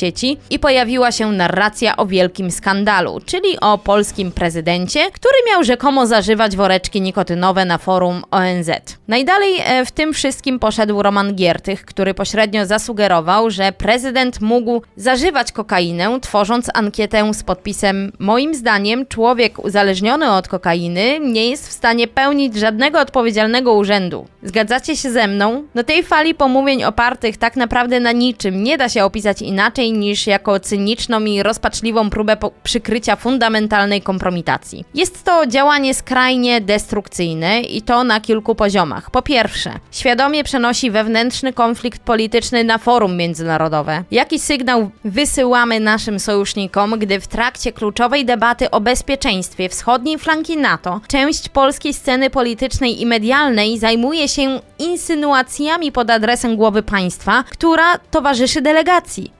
sieci i pojawiła się narracja o wielkim skandalu, czyli o polskim prezydencie, który miał rzekomo zażywać woreczki nikotynowe na forum ONZ. Najdalej e, w tym wszystkim poszedł Roman Giertych, który pośrednio zasugerował, że prezydent mógł zażywać kokainę, tworząc ankietę z podpisem Moim zdaniem człowiek uzależniony od kokainy nie jest w stanie pełnić żadnego odpowiedzialnego urzędu. Zgadzacie się ze mną? No tej fali pomówień opartych tak naprawdę na niczym nie da się opisać inaczej niż jako cyniczną i rozpaczliwą próbę przykrycia fundamentalnej kompromitacji. Jest to działanie skrajnie destrukcyjne i to na kilku poziomach. Po pierwsze, świadomie przenosi wewnętrzny konflikt polityczny na forum międzynarodowe. Jaki sygnał wysyłamy naszym sojusznikom, gdy w trakcie kluczowej debaty o bezpieczeństwie wschodniej flanki NATO część polskiej sceny politycznej i medialnej zajmuje się insynuacjami pod adresem głowy państwa, która towarzyszy delegacji?